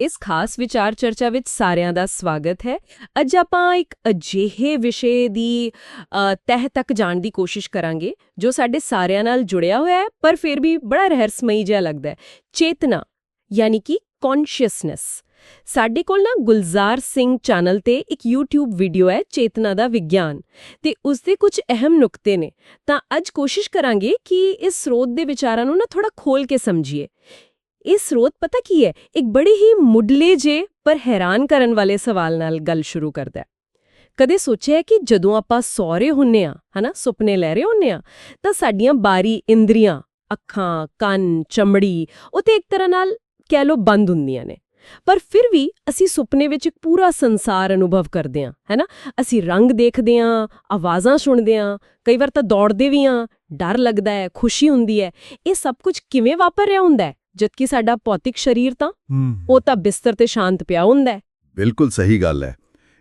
ਇਸ ਖਾਸ ਵਿਚਾਰ ਚਰਚਾ ਵਿੱਚ ਸਾਰਿਆਂ ਦਾ ਸਵਾਗਤ ਹੈ। ਅੱਜ ਆਪਾਂ ਇੱਕ ਅਜਿਹੇ ਵਿਸ਼ੇ ਦੀ ਤਹਿ ਤੱਕ ਜਾਣ ਦੀ ਕੋਸ਼ਿਸ਼ ਕਰਾਂਗੇ, ਜੋ ਸਾਡੇ ਸਾਰਿਆਂ ਨਾਲ ਜੁੜਿਆ ਹੋਇਆ ਹੈ, ਪਰ ਫਿਰ ਵੀ ਬੜਾ ਰਹੱਸਮਈ ਜਿਹਾ ਲੱਗਦਾ ਹੈ। ਚੇਤਨਾ, ਯਾਨੀ ਕਿ ਕੌਨਸ਼ੀਅਸਨੈਸ ਸਾਡੇ ਕੋਲ ਨਾ ਗੁਲਜ਼ਾਰ ਸਿੰਘ ਚੈਨਲ ਤੇ ਇੱਕ YouTube ਵੀਡੀਓ ਹੈ, ਚੇਤਨਾ ਦਾ ਵਿਗਿਆਨ। ਤੇ ਉਸ ਦੇ ਕੁਝ ਅਹਿਮ ਨੁਕਤੇ ਨੇ। ਤਾਂ ਅੱਜ ਕੋਸ਼ਿਸ਼ ਕਰਾਂਗੇ ਕਿ ਇਸ ਸਰੋਤ ਦੇ ਵਿਚਾਰਾਂ ਨੂੰ ਨਾ ਥੋੜਾ ਖੋਲ ਕੇ ਸਮਝੀਏ। ਇਹ ਸਰੋਤ ਪਤਾ ਕੀ ਹੈ? ਇੱਕ ਬੜੇ ਹੀ ਮੁੱਢਲੇ ਜੇ ਪਰ ਹੈਰਾਨ ਕਰਨ ਵਾਲੇ ਸਵਾਲ ਨਾਲ ਗੱਲ ਸ਼ੁਰੂ ਕਰਦਾ ਹੈ। ਕਦੇ ਸੋਚਿਆ ਕਿ ਜਦੋਂ ਆਪਾਂ ਸੌਰੇ ਹੁੰਨੇ ਆ ਹਨਾ, ਸੁਪਨੇ ਲੈ ਰਹੇ ਹੁੰਨੇ ਆ ਤਾਂ ਸਾਡੀਆਂ ਬਾਰੀ ਇੰਦਰੀਆਂ, ਅੱਖਾਂ, ਕੰਨ, ਚਮੜੀ, ਉਹ ਤੇ ਇੱਕ ਤਰ੍ਹਾਂ ਨਾਲ ਕਹਿ ਲੋ ਬੰਦ ਹੁੰਦੀਆਂ ਨੇ। ਪਰ ਫਿਰ ਵੀ ਅਸੀਂ ਸੁਪਨੇ ਵਿੱਚ ਇੱਕ ਪੂਰਾ ਸੰਸਾਰ ਅਨੁਭਵ ਕਰਦੇ ਹਾਂ, ਹੈਨਾ? ਅਸੀਂ ਰੰਗ ਦੇਖਦੇ ਹਾਂ, ਆਵਾਜ਼ਾਂ ਸੁਣਦੇ ਹਾਂ, ਕਈ ਵਾਰ ਤਾਂ ਦੌੜਦੇ ਵੀ ਹਾਂ, ਡਰ ਲੱਗਦਾ ਹੈ, ਖੁਸ਼ੀ ਹੁੰਦੀ ਹੈ। ਇਹ ਸਭ ਕੁਝ ਕਿਵੇਂ ਵਾਪਰ ਰਿਹਾ ਹੁੰਦਾ ਹੈ? ਜਦਕਿ ਸਾਡਾ ਭੌਤਿਕ ਸਰੀਰ ਤਾਂ ਉਹ ਤਾਂ ਬਿਸਤਰ ਤੇ ਸ਼ਾਂਤ ਪਿਆ ਹੁੰਦਾ ਹੈ। ਬਿਲਕੁਲ ਸਹੀ ਗੱਲ ਹੈ।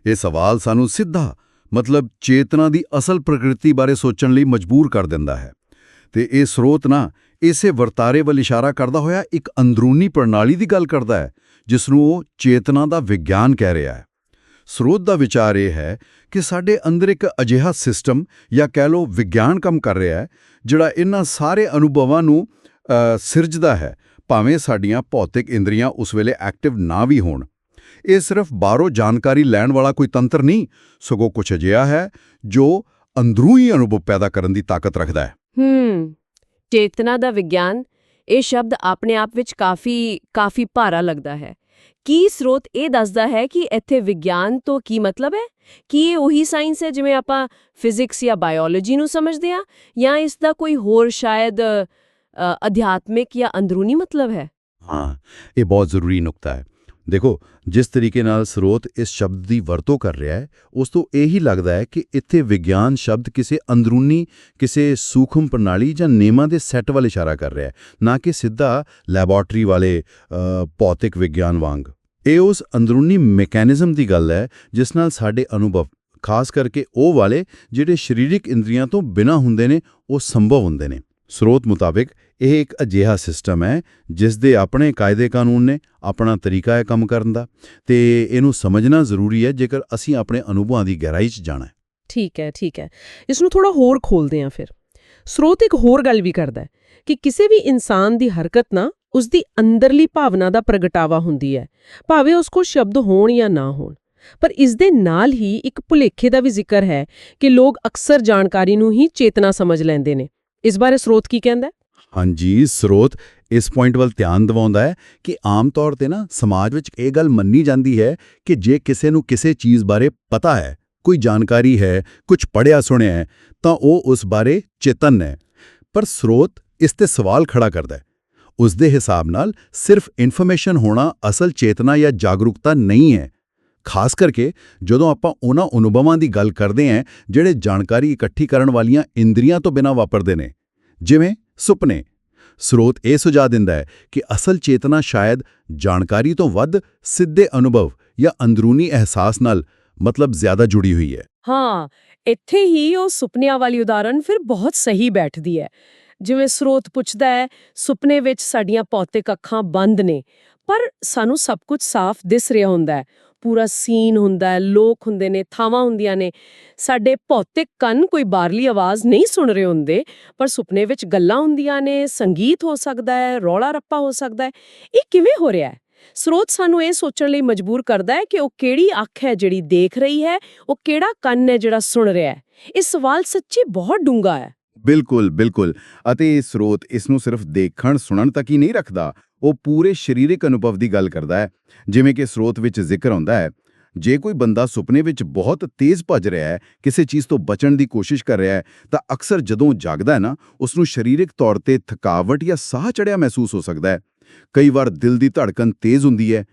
ਇਹ ਸਵਾਲ ਸਾਨੂੰ ਸਿੱਧਾ ਮਤਲਬ ਚੇਤਨਾ ਦੀ ਅਸਲ ਪ੍ਰਕਿਰਤੀ ਬਾਰੇ ਸੋਚਣ ਲਈ ਮਜਬੂਰ ਕਰ ਦਿੰਦਾ ਹੈ। ਤੇ ਇਹ ਸਰੋਤ ਨਾ ਇਸੇ ਵਰਤਾਰੇ ਵੱਲ ਇਸ਼ਾਰਾ ਕਰਦਾ ਹੋਇਆ ਇੱਕ ਅੰਦਰੂਨੀ ਪ੍ਰਣਾਲੀ ਦੀ ਗੱਲ ਕਰਦਾ ਹੈ ਜਿਸ ਨੂੰ ਉਹ ਚੇਤਨਾ ਦਾ ਵਿਗਿਆਨ ਕਹਿ ਰਿਹਾ ਹੈ। ਸਰੋਤ ਦਾ ਵਿਚਾਰ ਇਹ ਹੈ ਕਿ ਸਾਡੇ ਅੰਦਰ ਇੱਕ ਅਜਿਹਾ ਸਿਸਟਮ ਜਾਂ ਕਹਿ ਲਓ ਵਿਗਿਆਨ ਕੰਮ ਕਰ ਰਿਹਾ ਹੈ ਜਿਹੜਾ ਇਹਨਾਂ ਸਾਰੇ ਅਨੁਭਵਾਂ ਨੂੰ ਸਿਰਜਦਾ ਹੈ। ਭਾਵੇਂ ਸਾਡੀਆਂ ਭੌਤਿਕ ਇੰਦਰੀਆਂ ਉਸ ਵੇਲੇ ਐਕਟਿਵ ਨਾ ਵੀ ਹੋਣ। ਇਹ ਸਿਰਫ ਬਾਹਰੋਂ ਜਾਣਕਾਰੀ ਲੈਣ ਵਾਲਾ ਕੋਈ ਤੰਤਰ ਨਹੀਂ, ਸਗੋਂ ਕੁਝ ਅਜਿਹਾ ਹੈ ਜੋ ਅੰਦਰੂਨੀ ਅਨੁਭਵ ਪੈਦਾ ਕਰਨ ਦੀ ਤਾਕਤ ਰੱਖਦਾ ਹੈ। ਹੂੰ, ਚੇਤਨਾ ਦਾ ਵਿਗਿਆਨ ਇਹ ਸ਼ਬਦ ਆਪਣੇ ਆਪ ਵਿੱਚ ਕਾਫੀ ਕਾਫੀ ਭਾਰਾ ਲੱਗਦਾ ਹੈ। ਕੀ ਸਰੋਤ ਇਹ ਦੱਸਦਾ ਹੈ ਕਿ ਇੱਥੇ ਵਿਗਿਆਨ ਤੋਂ ਕੀ ਮਤਲਬ ਹੈ? ਕੀ ਇਹ ਉਹੀ ਸਾਇੰਸ ਹੈ ਜਿਵੇਂ ਆਪਾਂ ਫਿਜ਼ਿਕਸ ਜਾਂ ਬਾਇਓਲੋਜੀ ਨੂੰ ਸਮਝਦੇ ਹਾਂ ਜਾਂ ਇਸ ਦਾ ਕੋਈ ਹੋਰ ਸ਼ਾਇਦ ਅਧਿਆਤਮਿਕ ਜਾਂ ਅੰਦਰੂਨੀ ਮਤਲਬ ਹੈ ਹਾਂ ਇਹ ਬਹੁਤ ਜ਼ਰੂਰੀ ਨੁਕਤਾ ਹੈ ਦੇਖੋ ਜਿਸ ਤਰੀਕੇ ਨਾਲ ਸਰੋਤ ਇਸ ਸ਼ਬਦ ਦੀ ਵਰਤੋਂ ਕਰ ਰਿਹਾ ਹੈ ਉਸ ਤੋਂ ਇਹੀ ਲੱਗਦਾ ਹੈ ਕਿ ਇੱਥੇ ਵਿਗਿਆਨ ਸ਼ਬਦ ਕਿਸੇ ਅੰਦਰੂਨੀ ਕਿਸੇ ਸੂਖਮ ਪ੍ਰਣਾਲੀ ਜਾਂ ਨੇਮਾਂ ਦੇ ਸੈੱਟ ਵੱਲ ਇਸ਼ਾਰਾ ਕਰ ਰਿਹਾ ਹੈ ਨਾ ਕਿ ਸਿੱਧਾ ਲੈਬੋਰਟਰੀ ਵਾਲੇ ਭੌਤਿਕ ਵਿਗਿਆਨ ਵਾਂਗ ਇਹ ਉਸ ਅੰਦਰੂਨੀ ਮੈਕੈਨਿਜ਼ਮ ਦੀ ਗੱਲ ਹੈ ਜਿਸ ਨਾਲ ਸਾਡੇ ਅਨੁਭਵ ਖਾਸ ਕਰਕੇ ਉਹ ਵਾਲੇ ਜਿਹੜੇ ਸਰੀਰਕ ਇੰਦਰੀਆਂ ਤੋਂ ਬਿਨਾਂ ਹੁੰਦੇ ਨੇ ਉਹ ਸੰਭਵ ਹੁੰਦੇ ਨੇ ਸਰੋਤ ਮੁਤਾਬਿਕ ਇਹ ਇੱਕ ਅਜਿਹਾ ਸਿਸਟਮ ਹੈ, ਜਿਸ ਦੇ ਆਪਣੇ ਕਾਇਦੇ ਕਾਨੂੰਨ ਨੇ ਆਪਣਾ ਤਰੀਕਾ ਹੈ ਕੰਮ ਕਰਨ ਦਾ, ਤੇ ਇਹਨੂੰ ਸਮਝਣਾ ਜ਼ਰੂਰੀ ਹੈ ਜੇਕਰ ਅਸੀਂ ਆਪਣੇ ਅਨੁਭਵਾਂ ਦੀ ਗਹਿਰਾਈ 'ਚ ਜਾਣਾ ਹੈ। ਠੀਕ ਹੈ ਠੀਕ ਹੈ। ਇਸ ਨੂੰ ਥੋੜਾ ਹੋਰ ਖੋਲਦੇ ਹਾਂ ਫਿਰ। ਸਰੋਤ ਇੱਕ ਹੋਰ ਗੱਲ ਵੀ ਕਰਦਾ ਹੈ ਕਿ ਕਿਸੇ ਵੀ ਇਨਸਾਨ ਦੀ ਹਰਕਤ ਨਾ ਉਸ ਦੀ ਅੰਦਰਲੀ ਭਾਵਨਾ ਦਾ ਪ੍ਰਗਟਾਵਾ ਹੁੰਦੀ ਹੈ, ਭਾਵੇਂ ਉਸ ਕੋਲ ਸ਼ਬਦ ਹੋਣ ਜਾਂ ਨਾ ਹੋਣ। ਪਰ ਇਸ ਦੇ ਨਾਲ ਹੀ ਇੱਕ ਭੁਲੇਖੇ ਦਾ ਵੀ ਜ਼ਿਕਰ ਹੈ ਕਿ ਲੋਕ ਅਕਸਰ ਜਾਣਕਾਰੀ ਨੂੰ ਹੀ ਚੇਤਨਾ ਸਮਝ ਲੈਂਦੇ ਨੇ। ਇਸ ਬਾਰੇ ਸਰੋਤ ਕੀ ਕਹਿੰਦਾ ਹਾਂਜੀ, ਸਰੋਤ ਇਸ ਪੁਆਇੰਟ ਵੱਲ ਧਿਆਨ ਦਿਵਾਉਂਦਾ ਹੈ ਕਿ ਆਮ ਤੌਰ ਤੇ ਨਾ ਸਮਾਜ ਵਿੱਚ ਇਹ ਗੱਲ ਮੰਨੀ ਜਾਂਦੀ ਹੈ ਕਿ ਜੇ ਕਿਸੇ ਨੂੰ ਕਿਸੇ ਚੀਜ਼ ਬਾਰੇ ਪਤਾ ਹੈ, ਕੋਈ ਜਾਣਕਾਰੀ ਹੈ ਕੁਝ ਪੜਿਆ ਸੁਣਿਆ ਹੈ, ਤਾਂ ਉਹ ਉਸ ਬਾਰੇ ਚੇਤਨ ਹੈ। ਪਰ ਸਰੋਤ ਇਸ ਤੇ ਸਵਾਲ ਖੜਾ ਕਰਦਾ ਹੈ। ਉਸ ਦੇ ਹਿਸਾਬ ਨਾਲ ਸਿਰਫ ਇਨਫੋਰਮੇਸ਼ਨ ਹੋਣਾ ਅਸਲ ਚੇਤਨਾ ਜਾਂ ਜਾਗਰੂਕਤਾ ਨਹੀਂ ਹੈ। ਖਾਸ ਕਰਕੇ ਜਦੋਂ ਆਪਾਂ ਉਹਨਾਂ ਅਨੁਭਵਾਂ ਦੀ ਗੱਲ ਕਰਦੇ ਹਾਂ, ਜਿਹੜੇ ਜਾਣਕਾਰੀ ਇਕੱਠੀ ਕਰਨ ਵਾਲੀਆਂ ਇੰਦਰੀਆਂ ਤੋਂ ਬਿਨਾਂ ਵਾਪਰਦੇ ਨੇ। ਜਿਵੇਂ ਸੁਪਨੇ। ਸਰੋਤ ਇਹ ਸੁਝਾਅ ਦਿੰਦਾ ਹੈ ਕਿ ਅਸਲ ਚੇਤਨਾ ਸ਼ਾਇਦ ਜਾਣਕਾਰੀ ਤੋਂ ਵੱਧ ਸਿੱਧੇ ਅਨੁਭਵ ਜਾਂ ਅੰਦਰੂਨੀ ਅਹਿਸਾਸ ਨਾਲ ਮਤਲਬ ਜ਼ਿਆਦਾ ਜੁੜੀ ਹੋਈ ਹੈ। ਹਾਂ, ਇੱਥੇ ਹੀ ਉਹ ਸੁਪਨਿਆਂ ਵਾਲੀ ਉਦਾਹਰਨ ਫਿਰ ਬਹੁਤ ਸਹੀ ਬੈਠਦੀ ਹੈ। ਜਿਵੇਂ ਸਰੋਤ ਪੁੱਛਦਾ ਹੈ, ਸੁਪਨੇ ਵਿੱਚ ਸਾਡੀਆਂ ਭੌਤਿਕ ਅੱਖਾਂ ਬੰਦ ਨੇ, ਪਰ ਸਾਨੂੰ ਸਭ ਕੁਝ ਸਾਫ਼ ਦਿਸ ਰਿਹਾ ਹੁੰਦਾ ਹੈ। ਪੂਰਾ ਸੀਨ ਹੁੰਦਾ ਹੈ, ਲੋਕ ਹੁੰਦੇ ਨੇ, ਥਾਵਾਂ ਹੁੰਦੀਆਂ ਨੇ। ਸਾਡੇ ਭੌਤਿਕ ਕੰਨ ਕੋਈ ਬਾਹਰਲੀ ਆਵਾਜ਼ ਨਹੀਂ ਸੁਣ ਰਹੇ ਹੁੰਦੇ, ਪਰ ਸੁਪਨੇ ਵਿੱਚ ਗੱਲਾਂ ਹੁੰਦੀਆਂ ਨੇ, ਸੰਗੀਤ ਹੋ ਸਕਦਾ ਹੈ, ਰੌਲਾ ਰੱਪਾ ਹੋ ਸਕਦਾ ਹੈ। ਇਹ ਕਿਵੇਂ ਹੋ ਰਿਹਾ ਹੈ? ਸਰੋਤ ਸਾਨੂੰ ਇਹ ਸੋਚਣ ਲਈ ਮਜਬੂਰ ਕਰਦਾ ਹੈ ਕਿ ਉਹ ਕਿਹੜੀ ਅੱਖ ਹੈ ਜਿਹੜੀ ਦੇਖ ਰਹੀ ਹੈ, ਉਹ ਕਿਹੜਾ ਕੰਨ ਹੈ ਜਿਹੜਾ ਸੁਣ ਰਿਹਾ ਹੈ। ਇਹ ਸਵਾਲ ਸੱਚੀ ਬਹੁਤ ਡੂੰਘਾ ਹੈ। ਬਿਲਕੁਲ ਬਿਲਕੁਲ। ਅਤੇ ਇਹ ਸਰੋਤ ਇਸ ਨੂੰ ਸਿਰਫ ਦੇਖਣ, ਸੁਣਨ ਤੱਕ ਹੀ ਨਹੀਂ ਰੱਖਦਾ। ਉਹ ਪੂਰੇ ਸਰੀਰਕ ਅਨੁਭਵ ਦੀ ਗੱਲ ਕਰਦਾ ਹੈ। ਜਿਵੇਂ ਕਿ ਸਰੋਤ ਵਿੱਚ ਜ਼ਿਕਰ ਆਉਂਦਾ ਹੈ, ਜੇ ਕੋਈ ਬੰਦਾ ਸੁਪਨੇ ਵਿੱਚ ਬਹੁਤ ਤੇਜ਼ ਭੱਜ ਰਿਹਾ ਹੈ, ਕਿਸੇ ਚੀਜ਼ ਤੋਂ ਬਚਣ ਦੀ ਕੋਸ਼ਿਸ਼ ਕਰ ਰਿਹਾ ਹੈ, ਤਾਂ ਅਕਸਰ ਜਦੋਂ ਜਾਗਦਾ ਹੈ ਨਾ ਉਸ ਨੂੰ ਸਰੀਰਕ ਤੌਰ ਤੇ ਥਕਾਵਟ ਜਾਂ ਸਾਹ ਚੜਿਆ ਮਹਿਸੂਸ ਹੋ ਸਕਦਾ ਹੈ। ਕਈ ਵਾਰ ਦਿਲ ਦੀ ਧੜਕਨ ਤੇਜ਼ ਹੁੰਦੀ ਹੈ।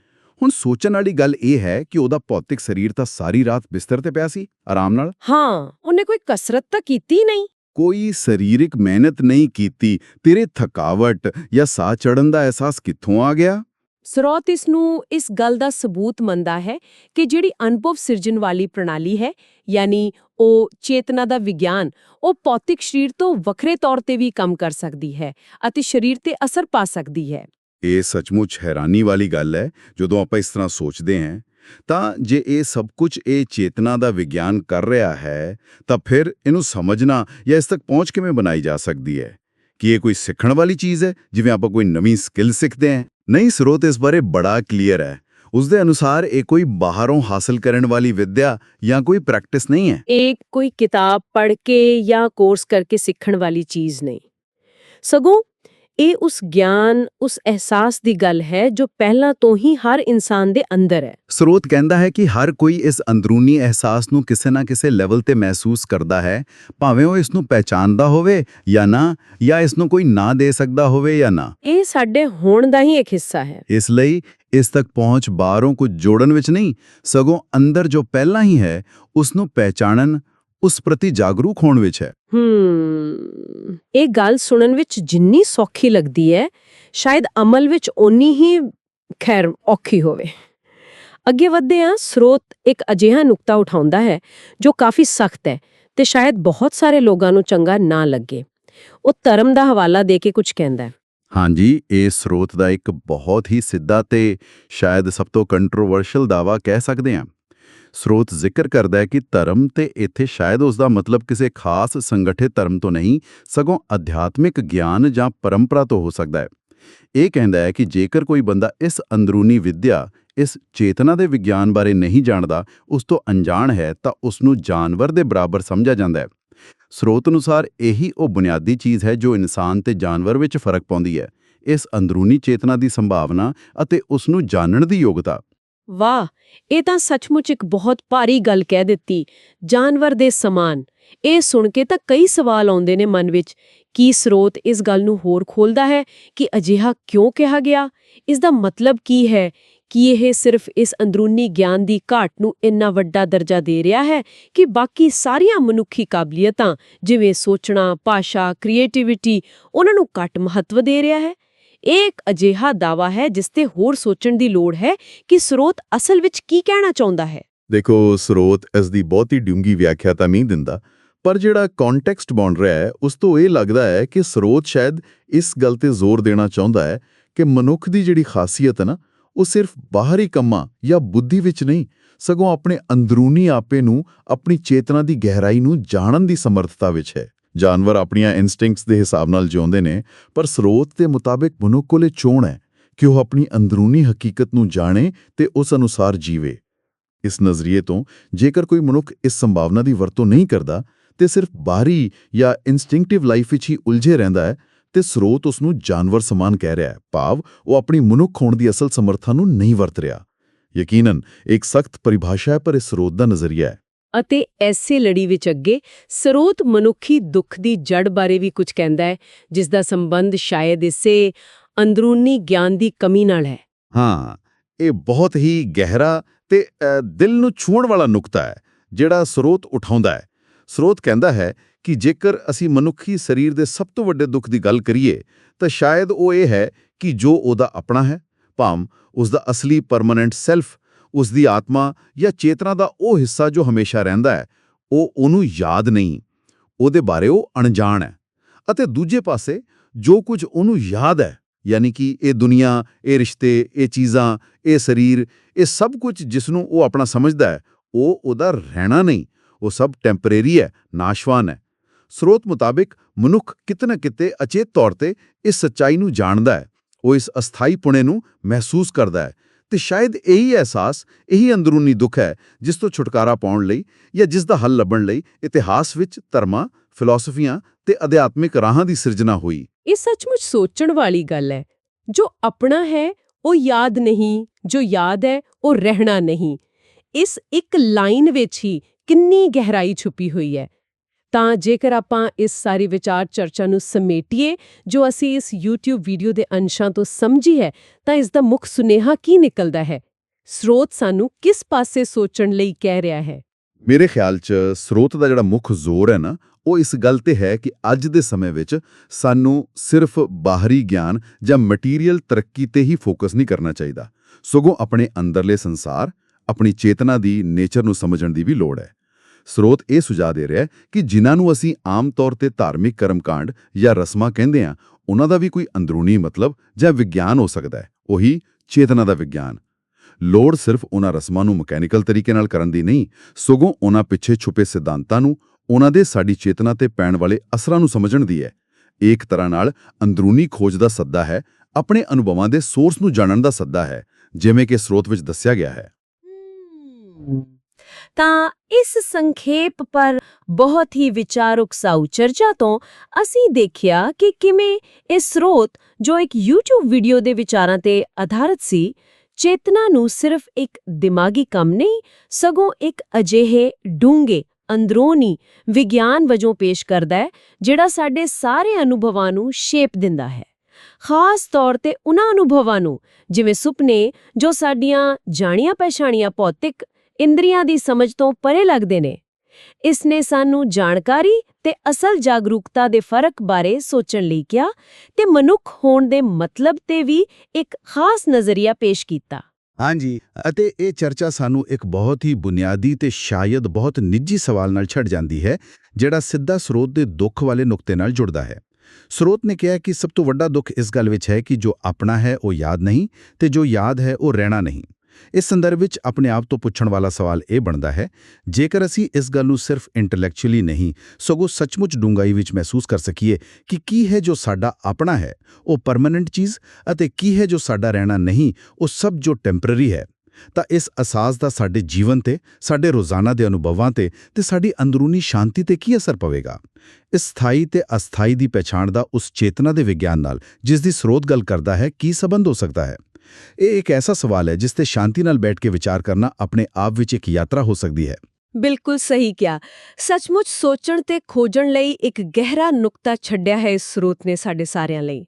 ਹੁਣ ਸੋਚਣ ਵਾਲੀ ਗੱਲ ਇਹ ਹੈ ਕਿ ਉਹਦਾ ਭੌਤਿਕ ਸਰੀਰ ਤਾਂ ਸਾਰੀ ਰਾਤ ਬਿਸਤਰ ਤੇ ਪਿਆ ਸੀ, ਆਰਾਮ ਨਾਲ। ਹਾਂ, ਉਹਨੇ ਕੋਈ ਕਸਰਤ ਤਾਂ ਕੀਤੀ ਨਹੀਂ। ਕੋਈ ਸਰੀਰਕ ਮਿਹਨਤ ਨਹੀਂ ਕੀਤੀ ਤੇਰੇ ਥਕਾਵਟ ਜਾਂ ਸਾਹ ਚੜਨ ਦਾ ਅਹਿਸਾਸ ਕਿੱਥੋਂ ਆ ਗਿਆ? ਸਰੋਤ ਇਸ ਨੂੰ ਇਸ ਗੱਲ ਦਾ ਸਬੂਤ ਮੰਨਦਾ ਹੈ ਕਿ ਜਿਹੜੀ ਅਨੁਭਵ ਸਿਰਜਣ ਵਾਲੀ ਪ੍ਰਣਾਲੀ ਹੈ ਯਾਨੀ ਉਹ ਚੇਤਨਾ ਦਾ ਵਿਗਿਆਨ ਉਹ ਭੌਤਿਕ ਸਰੀਰ ਤੋਂ ਵੱਖਰੇ ਤੌਰ ਤੇ ਵੀ ਕੰਮ ਕਰ ਸਕਦੀ ਹੈ ਅਤੇ ਸਰੀਰ ਤੇ ਅਸਰ ਪਾ ਸਕਦੀ ਹੈ। ਇਹ ਸੱਚਮੁੱਚ ਹੈਰਾਨੀ ਵਾਲੀ ਗੱਲ ਹੈ ਜਦੋਂ ਆਪਾਂ ਇਸ ਤਰ੍ਹਾਂ ਸੋਚਦੇ ਹਾਂ ਤਾਂ ਜੇ ਇਹ ਸਭ ਕੁਝ ਇਹ ਚੇਤਨਾ ਦਾ ਵਿਗਿਆਨ ਕਰ ਰਿਹਾ ਹੈ, ਤਾਂ ਫਿਰ ਇਹਨੂੰ ਸਮਝਣਾ ਜਾਂ ਇਸ ਤੱਕ ਪਹੁੰਚ ਕਿਵੇਂ ਬਣਾਈ ਜਾ ਸਕਦੀ ਹੈ? ਕਿ ਇਹ ਕੋਈ ਸਿੱਖਣ ਵਾਲੀ ਚੀਜ਼ ਹੈ, ਜਿਵੇਂ ਆਪਾਂ ਕੋਈ ਨਵੀਂ ਸਕਿੱਲ ਸਿੱਖਦੇ ਹਾਂ? ਨਹੀਂ, ਸਰੋਤ ਇਸ ਬਾਰੇ ਬੜਾ ਕਲੀਅਰ ਹੈ। ਉਸ ਦੇ ਅਨੁਸਾਰ ਇਹ ਕੋਈ ਬਾਹਰੋਂ ਹਾਸਲ ਕਰਨ ਵਾਲੀ ਵਿਦਿਆ ਜਾਂ ਕੋਈ ਪ੍ਰੈਕਟਿਸ ਨਹੀਂ ਹੈ? ਇਹ ਕੋਈ ਕਿਤਾਬ ਪੜ੍ਹ ਕੇ ਜਾਂ ਕੋਰਸ ਕਰਕੇ ਸਿੱਖਣ ਵਾਲੀ ਚੀਜ਼ ਨਹੀਂ। ਸਗੋਂ ਇਹ ਉਸ ਗਿਆਨ ਉਸ ਅਹਿਸਾਸ ਦੀ ਗੱਲ ਹੈ ਜੋ ਪਹਿਲਾਂ ਤੋਂ ਹੀ ਹਰ ਇਨਸਾਨ ਦੇ ਅੰਦਰ ਹੈ। ਸਰੋਤ ਕਹਿੰਦਾ ਹੈ ਕਿ ਹਰ ਕੋਈ ਇਸ ਅੰਦਰੂਨੀ ਅਹਿਸਾਸ ਨੂੰ ਕਿਸੇ ਨਾ ਕਿਸੇ ਲੈਵਲ ਤੇ ਮਹਿਸੂਸ ਕਰਦਾ ਹੈ ਭਾਵੇਂ ਉਹ ਇਸ ਨੂੰ ਪਹਿਚਾਨਦਾ ਹੋਵੇ ਜਾਂ ਨਾ ਜਾਂ ਇਸ ਨੂੰ ਕੋਈ ਨਾਂ ਦੇ ਸਕਦਾ ਹੋਵੇ ਜਾਂ ਨਾ। ਇਹ ਸਾਡੇ ਹੋਣ ਦਾ ਹੀ ਇੱਕ ਹਿੱਸਾ ਹੈ। ਇਸ ਲਈ ਇਸ ਤੱਕ ਪਹੁੰਚ ਬਾਹਰੋਂ ਕੁਝ ਜੋੜਨ ਵਿੱਚ ਨਹੀਂ ਸਗੋਂ ਅੰਦਰ ਜੋ ਪਹਿਲਾਂ ਹੀ ਹੈ ਉਸ ਨੂੰ ਪਹਿਚਾਨਣ ਉਸ ਪ੍ਰਤੀ ਜਾਗਰੂਕ ਹੋਣ ਵਿੱਚ ਹੈ। ਹੂੰ ਇਹ ਗੱਲ ਸੁਣਨ ਵਿੱਚ ਜਿੰਨੀ ਸੌਖੀ ਲੱਗਦੀ ਹੈ ਸ਼ਾਇਦ ਅਮਲ ਵਿੱਚ ਓਨੀ ਹੀ ਖੈਰ ਔਖੀ ਹੋਵੇ। ਅੱਗੇ ਵਧਦੇ ਹਾਂ ਸਰੋਤ ਇੱਕ ਅਜਿਹਾ ਨੁਕਤਾ ਉਠਾਉਂਦਾ ਹੈ ਜੋ ਕਾਫੀ ਸਖਤ ਹੈ ਤੇ ਸ਼ਾਇਦ ਬਹੁਤ ਸਾਰੇ ਲੋਕਾਂ ਨੂੰ ਚੰਗਾ ਨਾ ਲੱਗੇ। ਉਹ ਧਰਮ ਦਾ ਹਵਾਲਾ ਦੇ ਕੇ ਕੁਝ ਕਹਿੰਦਾ ਹੈ। ਹਾਂਜੀ ਇਹ ਸਰੋਤ ਦਾ ਇੱਕ ਬਹੁਤ ਹੀ ਸਿੱਧਾ ਤੇ ਸ਼ਾਇਦ ਸਭ ਤੋਂ ਕੰਟਰੋਵਰਸ਼ੀਅਲ ਦਾਵਾ ਕਹਿ ਸਕਦੇ ਹਾਂ। ਸਰੋਤ ਜ਼ਿਕਰ ਕਰਦਾ ਹੈ ਕਿ ਧਰਮ ਤੇ ਇੱਥੇ ਸ਼ਾਇਦ ਉਸ ਦਾ ਮਤਲਬ ਕਿਸੇ ਖਾਸ ਸੰਗਠਿਤ ਧਰਮ ਤੋਂ ਨਹੀਂ, ਸਗੋਂ ਅਧਿਆਤਮਿਕ ਗਿਆਨ ਜਾਂ ਪਰੰਪਰਾ ਤੋਂ ਹੋ ਸਕਦਾ ਹੈ। ਇਹ ਕਹਿੰਦਾ ਹੈ ਕਿ ਜੇਕਰ ਕੋਈ ਬੰਦਾ ਇਸ ਅੰਦਰੂਨੀ ਵਿਦਿਆ, ਇਸ ਚੇਤਨਾ ਦੇ ਵਿਗਿਆਨ ਬਾਰੇ ਨਹੀਂ ਜਾਣਦਾ, ਉਸ ਤੋਂ ਅਣਜਾਣ ਹੈ ਤਾਂ ਉਸ ਨੂੰ ਜਾਨਵਰ ਦੇ ਬਰਾਬਰ ਸਮਝਿਆ ਜਾਂਦਾ ਹੈ। ਸਰੋਤ ਅਨੁਸਾਰ ਇਹੀ ਉਹ ਬੁਨਿਆਦੀ ਚੀਜ਼ ਹੈ ਜੋ ਇਨਸਾਨ ਤੇ ਜਾਨਵਰ ਵਿੱਚ ਫ਼ਰਕ ਪਾਉਂਦੀ ਹੈ। ਇਸ ਅੰਦਰੂਨੀ ਚੇਤਨਾ ਦੀ ਸੰਭਾਵਨਾ ਅਤੇ ਉਸ ਨੂੰ ਜਾਣਨ ਦੀ ਯੋਗਤਾ। ਵਾਹ, ਇਹ ਤਾਂ ਸੱਚਮੁੱਚ ਇੱਕ ਬਹੁਤ ਭਾਰੀ ਗੱਲ ਕਹਿ ਦਿੱਤੀ। ਜਾਨਵਰ ਦੇ ਸਮਾਨ। ਇਹ ਸੁਣ ਕੇ ਤਾਂ ਕਈ ਸਵਾਲ ਆਉਂਦੇ ਨੇ ਮਨ ਵਿੱਚ। ਕੀ ਸਰੋਤ ਇਸ ਗੱਲ ਨੂੰ ਹੋਰ ਖੋਲਦਾ ਹੈ ਕਿ ਅਜਿਹਾ ਕਿਉਂ ਕਿਹਾ ਗਿਆ? ਇਸ ਦਾ ਮਤਲਬ ਕੀ ਹੈ? ਕਿ ਇਹ ਸਿਰਫ ਇਸ ਅੰਦਰੂਨੀ ਗਿਆਨ ਦੀ ਘਾਟ ਨੂੰ ਇੰਨਾ ਵੱਡਾ ਦਰਜਾ ਦੇ ਰਿਹਾ ਹੈ ਕਿ ਬਾਕੀ ਸਾਰੀਆਂ ਮਨੁੱਖੀ ਕਾਬਲੀਅਤਾਂ, ਜਿਵੇਂ ਸੋਚਣਾ, ਭਾਸ਼ਾ, ਕ੍ਰੀਏਟੀਵਿਟੀ, ਉਹਨਾਂ ਨੂੰ ਘੱਟ ਮਹੱਤਵ ਦੇ ਰਿਹਾ ਹੈ? ਇਹ ਇੱਕ ਅਜਿਹਾ ਦਾਵਾ ਹੈ ਜਿਸ ਤੇ ਹੋਰ ਸੋਚਣ ਦੀ ਲੋੜ ਹੈ ਕਿ ਸਰੋਤ ਅਸਲ ਵਿੱਚ ਕੀ ਕਹਿਣਾ ਚਾਹੁੰਦਾ ਹੈ। ਦੇਖੋ, ਸਰੋਤ ਇਸ ਦੀ ਬਹੁਤੀ ਡੂੰਗੀ ਵਿਆਖਿਆ ਤਾਂ ਨਹੀਂ ਦਿੰਦਾ, ਪਰ ਜਿਹੜਾ ਕੰਟੈਕਸਟ ਬਣ ਰਿਹਾ ਹੈ, ਉਸ ਤੋਂ ਇਹ ਲੱਗਦਾ ਹੈ ਕਿ ਸਰੋਤ ਸ਼ਾਇਦ ਇਸ ਗੱਲ ਤੇ ਜ਼ੋਰ ਦੇਣਾ ਚਾਹੁੰਦਾ ਹੈ ਕਿ ਮਨੁੱਖ ਦੀ ਜਿਹੜੀ ਖਾਸੀਅਤ ਹੈ ਨਾ, ਉਹ ਸਿਰਫ ਬਾਹਰੀ ਕੰਮਾਂ ਜਾਂ ਬੁੱਧੀ ਵਿੱਚ ਨਹੀਂ, ਸਗੋਂ ਆਪਣੇ ਅੰਦਰੂਨੀ ਆਪੇ ਨੂੰ, ਆਪਣੀ ਚੇਤਨਾ ਦੀ ਗਹਿਰਾਈ ਨੂੰ ਜਾਣਨ ਦੀ ਸਮਰੱਥਤਾ ਵਿੱਚ ਹੈ। ਜਾਨਵਰ ਆਪਣੀਆਂ ਇਨਸਟਿੰਕਟਸ ਦੇ ਹਿਸਾਬ ਨਾਲ ਜਿਉਂਦੇ ਨੇ, ਪਰ ਸਰੋਤ ਦੇ ਮੁਤਾਬਿਕ ਮਨੁੱਖ ਕੋਲੇ ਚੋਣ ਹੈ ਕਿ ਉਹ ਆਪਣੀ ਅੰਦਰੂਨੀ ਹਕੀਕਤ ਨੂੰ ਜਾਣੇ ਤੇ ਉਸ ਅਨੁਸਾਰ ਜੀਵੇ। ਇਸ ਨਜ਼ਰੀਏ ਤੋਂ ਜੇਕਰ ਕੋਈ ਮਨੁੱਖ ਇਸ ਸੰਭਾਵਨਾ ਦੀ ਵਰਤੋਂ ਨਹੀਂ ਕਰਦਾ, ਤੇ ਸਿਰਫ ਬਾਹਰੀ ਜਾਂ ਇਨਸਟਿੰਕਟਿਵ ਲਾਈਫ ਵਿੱਚ ਹੀ ਉਲਝੇ ਰਹਿੰਦਾ ਹੈ, ਤੇ ਸਰੋਤ ਉਸ ਨੂੰ ਜਾਨਵਰ ਸਮਾਨ ਕਹਿ ਰਿਹਾ ਹੈ। ਭਾਵ ਉਹ ਆਪਣੀ ਮਨੁੱਖ ਹੋਣ ਦੀ ਅਸਲ ਸਮਰੱਥਾ ਨੂੰ ਨਹੀਂ ਵਰਤ ਰਿਹਾ। ਯਕੀਨਨ, ਇੱਕ ਸਖਤ ਪਰਿਭਾਸ਼ਾ ਹੈ, ਪਰ ਇਹ ਸਰੋਤ ਦਾ ਨਜ਼ਰੀਆ ਹੈ। ਅਤੇ ਐਸੇ ਲੜੀ ਵਿੱਚ ਅੱਗੇ ਸਰੋਤ ਮਨੁੱਖੀ ਦੁੱਖ ਦੀ ਜੜ ਬਾਰੇ ਵੀ ਕੁਝ ਕਹਿੰਦਾ ਹੈ, ਜਿਸ ਦਾ ਸੰਬੰਧ ਸ਼ਾਇਦ ਇਸੇ ਅੰਦਰੂਨੀ ਗਿਆਨ ਦੀ ਕਮੀ ਨਾਲ ਹੈ। ਹਾਂ, ਇਹ ਬਹੁਤ ਹੀ ਗਹਿਰਾ ਤੇ ਦਿਲ ਨੂੰ ਛੂਹਣ ਵਾਲਾ ਨੁਕਤਾ ਹੈ, ਜਿਹੜਾ ਸਰੋਤ ਉਠਾਉਂਦਾ ਹੈ। ਸਰੋਤ ਕਹਿੰਦਾ ਹੈ ਕਿ ਜੇਕਰ ਅਸੀਂ ਮਨੁੱਖੀ ਸਰੀਰ ਦੇ ਸਭ ਤੋਂ ਵੱਡੇ ਦੁੱਖ ਦੀ ਗੱਲ ਕਰੀਏ, ਤਾਂ ਸ਼ਾਇਦ ਉਹ ਇਹ ਹੈ ਕਿ ਜੋ ਉਹਦਾ ਆਪਣਾ ਹੈ, ਭਾਵ ਉਸ ਦਾ ਅਸਲੀ ਪਰਮਨੈਂਟ ਸੈਲਫ ਉਸ ਦੀ ਆਤਮਾ ਜਾਂ ਚੇਤਨਾ ਦਾ ਉਹ ਹਿੱਸਾ ਜੋ ਹਮੇਸ਼ਾ ਰਹਿੰਦਾ ਹੈ, ਉਹ ਉਹਨੂੰ ਯਾਦ ਨਹੀਂ। ਉਹਦੇ ਬਾਰੇ ਉਹ ਅਣਜਾਣ ਹੈ। ਅਤੇ ਦੂਜੇ ਪਾਸੇ ਜੋ ਕੁਝ ਉਹਨੂੰ ਯਾਦ ਹੈ, ਯਾਨੀ ਕਿ ਇਹ ਦੁਨੀਆ, ਇਹ ਰਿਸ਼ਤੇ, ਇਹ ਚੀਜ਼ਾਂ, ਇਹ ਸਰੀਰ, ਇਹ ਸਭ ਕੁਝ ਜਿਸ ਨੂੰ ਉਹ ਆਪਣਾ ਸਮਝਦਾ ਹੈ, ਉਹ ਉਹਦਾ ਰਹਿਣਾ ਨਹੀਂ। ਉਹ ਸਭ ਟੈਂਪਰੇਰੀ ਹੈ, ਨਾਸ਼ਵਾਨ ਹੈ। ਸਰੋਤ ਮੁਤਾਬਿਕ ਮਨੁੱਖ ਕਿਤੇ ਨਾ ਕਿਤੇ ਅਚੇਤ ਤੌਰ ਤੇ ਇਸ ਸੱਚਾਈ ਨੂੰ ਜਾਣਦਾ ਹੈ। ਉਹ ਇਸ ਅਸਥਾਈ ਪੁਣੇ ਨੂੰ ਮਹਿਸੂਸ ਕਰਦਾ ਹੈ। ਤੇ ਸ਼ਾਇਦ ਇਹੀ ਅਹਿਸਾਸ, ਇਹੀ ਅੰਦਰੂਨੀ ਦੁੱਖ ਹੈ ਜਿਸ ਤੋਂ ਛੁਟਕਾਰਾ ਪਾਉਣ ਲਈ ਜਾਂ ਜਿਸ ਦਾ ਹੱਲ ਲੱਭਣ ਲਈ ਇਤਿਹਾਸ ਵਿੱਚ ਧਰਮਾਂ, ਫਿਲਾਸਫੀਆਂ ਤੇ ਅਧਿਆਤਮਿਕ ਰਾਹਾਂ ਦੀ ਸਿਰਜਣਾ ਹੋਈ। ਇਹ ਸੱਚਮੁੱਚ ਸੋਚਣ ਵਾਲੀ ਗੱਲ ਹੈ। ਜੋ ਆਪਣਾ ਹੈ, ਉਹ ਯਾਦ ਨਹੀਂ, ਜੋ ਯਾਦ ਹੈ, ਉਹ ਰਹਿਣਾ ਨਹੀਂ। ਇਸ ਇੱਕ ਲਾਈਨ ਵਿੱਚ ਹੀ ਕਿੰਨੀ ਗਹਿਰਾਈ ਛੁਪੀ ਹੋਈ ਹੈ। ਤਾਂ ਜੇਕਰ ਆਪਾਂ ਇਸ ਸਾਰੀ ਵਿਚਾਰ ਚਰਚਾ ਨੂੰ ਸਮੇਟੀਏ, ਜੋ ਅਸੀਂ ਇਸ YouTube ਵੀਡੀਓ ਦੇ ਅੰਸ਼ਾਂ ਤੋਂ ਸਮਝੀ ਹੈ, ਤਾਂ ਇਸ ਦਾ ਮੁੱਖ ਸੁਨੇਹਾ ਕੀ ਨਿਕਲਦਾ ਹੈ? ਸਰੋਤ ਸਾਨੂੰ ਕਿਸ ਪਾਸੇ ਸੋਚਣ ਲਈ ਕਹਿ ਰਿਹਾ ਹੈ? ਮੇਰੇ ਖਿਆਲ 'ਚ ਸਰੋਤ ਦਾ ਜਿਹੜਾ ਮੁੱਖ ਜ਼ੋਰ ਹੈ ਨਾ, ਉਹ ਇਸ ਗੱਲ ਤੇ ਹੈ ਕਿ ਅੱਜ ਦੇ ਸਮੇਂ ਵਿੱਚ ਸਾਨੂੰ ਸਿਰਫ ਬਾਹਰੀ ਗਿਆਨ ਜਾਂ ਮਟੀਰੀਅਲ ਤਰੱਕੀ ਤੇ ਹੀ ਫੋਕਸ ਨਹੀਂ ਕਰਨਾ ਚਾਹੀਦਾ। ਸਗੋਂ ਆਪਣੇ ਅੰਦਰਲੇ ਸੰਸਾਰ, ਆਪਣੀ ਚੇਤਨਾ ਦੀ ਨੇਚਰ ਨੂੰ ਸਮਝਣ ਦੀ ਵੀ ਲੋੜ ਹੈ। ਸਰੋਤ ਇਹ ਸੁਝਾਅ ਦੇ ਰਿਹਾ ਕਿ ਜਿਨ੍ਹਾਂ ਨੂੰ ਅਸੀਂ ਆਮ ਤੌਰ ਤੇ ਧਾਰਮਿਕ ਕਰਮਕਾਂਡ ਜਾਂ ਰਸਮਾਂ ਕਹਿੰਦੇ ਹਾਂ, ਉਹਨਾਂ ਦਾ ਵੀ ਕੋਈ ਅੰਦਰੂਨੀ ਮਤਲਬ ਜਾਂ ਵਿਗਿਆਨ ਹੋ ਸਕਦਾ ਹੈ। ਉਹੀ ਚੇਤਨਾ ਦਾ ਵਿਗਿਆਨ। ਲੋੜ ਸਿਰਫ ਉਹਨਾਂ ਰਸਮਾਂ ਨੂੰ ਮਕੈਨੀਕਲ ਤਰੀਕੇ ਨਾਲ ਕਰਨ ਦੀ ਨਹੀਂ, ਸਗੋਂ ਉਹਨਾਂ ਪਿੱਛੇ ਛੁਪੇ ਸਿਧਾਂਤਾਂ ਨੂੰ, ਉਹਨਾਂ ਦੇ ਸਾਡੀ ਚੇਤਨਾ ਤੇ ਪੈਣ ਵਾਲੇ ਅਸਰਾਂ ਨੂੰ ਸਮਝਣ ਦੀ ਹੈ। ਇਹ ਇੱਕ ਤਰ੍ਹਾਂ ਨਾਲ ਅੰਦਰੂਨੀ ਖੋਜ ਦਾ ਸੱਦਾ ਹੈ, ਆਪਣੇ ਅਨੁਭਵਾਂ ਦੇ ਸੋਰਸ ਨੂੰ ਜਾਣਨ ਦਾ ਸੱਦਾ ਹੈ, ਜਿਵੇਂ ਕਿ ਸਰੋਤ ਵਿੱਚ ਦੱਸਿਆ ਗਿਆ ਹੈ। ਤਾਂ ਇਸ ਸੰਖੇਪ ਪਰ ਬਹੁਤ ਹੀ ਵਿਚਾਰਕ ਸਾਊ ਚਰਚਾ ਤੋਂ ਅਸੀਂ ਦੇਖਿਆ ਕਿ ਕਿਵੇਂ ਇਹ ਸਰੋਤ ਜੋ ਇੱਕ YouTube ਵੀਡੀਓ ਦੇ ਵਿਚਾਰਾਂ ਤੇ ਆਧਾਰਿਤ ਸੀ, ਚੇਤਨਾ ਨੂੰ ਸਿਰਫ ਇੱਕ ਦਿਮਾਗੀ ਕੰਮ ਨਹੀਂ, ਸਗੋਂ ਇੱਕ ਅਜਿਹੇ ਡੂੰਘੇ, ਅੰਦਰੂਨੀ ਵਿਗਿਆਨ ਵਜੋਂ ਪੇਸ਼ ਕਰਦਾ ਹੈ, ਜਿਹੜਾ ਸਾਡੇ ਸਾਰੇ ਅਨੁਭਵਾਂ ਨੂੰ ਸ਼ੇਪ ਦਿੰਦਾ ਹੈ। ਖਾਸ ਤੌਰ ਤੇ ਉਹਨਾਂ ਅਨੁਭਵਾਂ ਨੂੰ, ਜਿਵੇਂ ਸੁਪਨੇ ਜੋ ਸਾਡੀਆਂ ਜਾਣੀਆਂ ਪਛਾਣੀਆਂ ਭੌਤਿਕ ਇੰਦਰੀਆਂ ਦੀ ਸਮਝ ਤੋਂ ਪਰੇ ਲੱਗਦੇ ਨੇ। ਇਸ ਨੇ ਸਾਨੂੰ ਜਾਣਕਾਰੀ ਤੇ ਅਸਲ ਜਾਗਰੂਕਤਾ ਦੇ ਫ਼ਰਕ ਬਾਰੇ ਸੋਚਣ ਲਈ ਕਿਹਾ ਤੇ ਮਨੁੱਖ ਹੋਣ ਦੇ ਮਤਲਬ ਤੇ ਵੀ ਇੱਕ ਖਾਸ ਨਜ਼ਰੀਆ ਪੇਸ਼ ਕੀਤਾ। ਹਾਂਜੀ, ਅਤੇ ਇਹ ਚਰਚਾ ਸਾਨੂੰ ਇੱਕ ਬਹੁਤ ਹੀ ਬੁਨਿਆਦੀ ਤੇ ਸ਼ਾਇਦ ਬਹੁਤ ਨਿੱਜੀ ਸਵਾਲ ਨਾਲ ਛੱਡ ਜਾਂਦੀ ਹੈ, ਜਿਹੜਾ ਸਿੱਧਾ ਸਰੋਤ ਦੇ ਦੁੱਖ ਵਾਲੇ ਨੁਕਤੇ ਨਾਲ ਜੁੜਦਾ ਹੈ। ਸਰੋਤ ਨੇ ਕਿਹਾ ਕਿ ਸਭ ਤੋਂ ਵੱਡਾ ਦੁੱਖ ਇਸ ਗੱਲ ਵਿੱਚ ਹੈ ਕਿ ਜੋ ਆਪਣਾ ਹੈ ਉਹ ਯਾਦ ਨਹੀਂ ਤੇ ਜੋ ਯਾਦ ਹੈ ਉਹ ਰਹਿਣਾ ਨਹੀਂ। ਇਸ ਸੰਦਰਭ ਵਿੱਚ ਆਪਣੇ ਆਪ ਤੋਂ ਪੁੱਛਣ ਵਾਲਾ ਸਵਾਲ ਇਹ ਬਣਦਾ ਹੈ, ਜੇਕਰ ਅਸੀਂ ਇਸ ਗੱਲ ਨੂੰ ਸਿਰਫ ਇੰਟੈਲੈਕਚੁਅਲੀ ਨਹੀਂ, ਸਗੋਂ ਸੱਚਮੁੱਚ ਡੂੰਘਾਈ ਵਿੱਚ ਮਹਿਸੂਸ ਕਰ ਸਕੀਏ ਕਿ ਕੀ ਹੈ ਜੋ ਸਾਡਾ ਆਪਣਾ ਹੈ, ਉਹ ਪਰਮਨੈਂਟ ਚੀਜ਼ ਅਤੇ ਕੀ ਹੈ ਜੋ ਸਾਡਾ ਰਹਿਣਾ ਨਹੀਂ, ਉਹ ਸਭ ਜੋ ਟੈਂਪਰਰੀ ਹੈ, ਤਾਂ ਇਸ ਅਸਾਸ ਦਾ ਸਾਡੇ ਜੀਵਨ ਤੇ, ਸਾਡੇ ਰੋਜ਼ਾਨਾ ਦੇ ਅਨੁਭਵਾਂ ਤੇ ਤੇ ਸਾਡੀ ਅੰਦਰੂਨੀ ਸ਼ਾਂਤੀ ਤੇ ਕੀ ਅਸਰ ਪਵੇਗਾ? ਇਸ ਸਥਾਈ ਤੇ ਅਸਥਾਈ ਦੀ ਪਛਾਣ ਦਾ ਉਸ ਚੇਤਨਾ ਦੇ ਵਿਗਿਆਨ ਨਾਲ, ਜਿਸ ਦੀ ਸਰੋਤ ਗੱਲ ਕਰਦਾ ਹੈ, ਕੀ ਸਬੰਧ ਹੋ ਸਕਦਾ ਹੈ? ਇਹ ਇੱਕ ਐਸਾ ਸਵਾਲ ਹੈ, ਜਿਸ ਤੇ ਸ਼ਾਂਤੀ ਨਾਲ ਬੈਠ ਕੇ ਵਿਚਾਰ ਕਰਨਾ ਆਪਣੇ ਆਪ ਵਿੱਚ ਇੱਕ ਯਾਤਰਾ ਹੋ ਸਕਦੀ ਹੈ। ਬਿਲਕੁਲ ਸਹੀ ਕਿਹਾ। ਸੱਚਮੁੱਚ ਸੋਚਣ ਤੇ ਖੋਜਣ ਲਈ ਇੱਕ ਗਹਿਰਾ ਨੁਕਤਾ ਛੱਡਿਆ ਹੈ ਇਸ ਸਰੋਤ ਨੇ ਸਾਡੇ ਸਾਰਿਆਂ ਲਈ।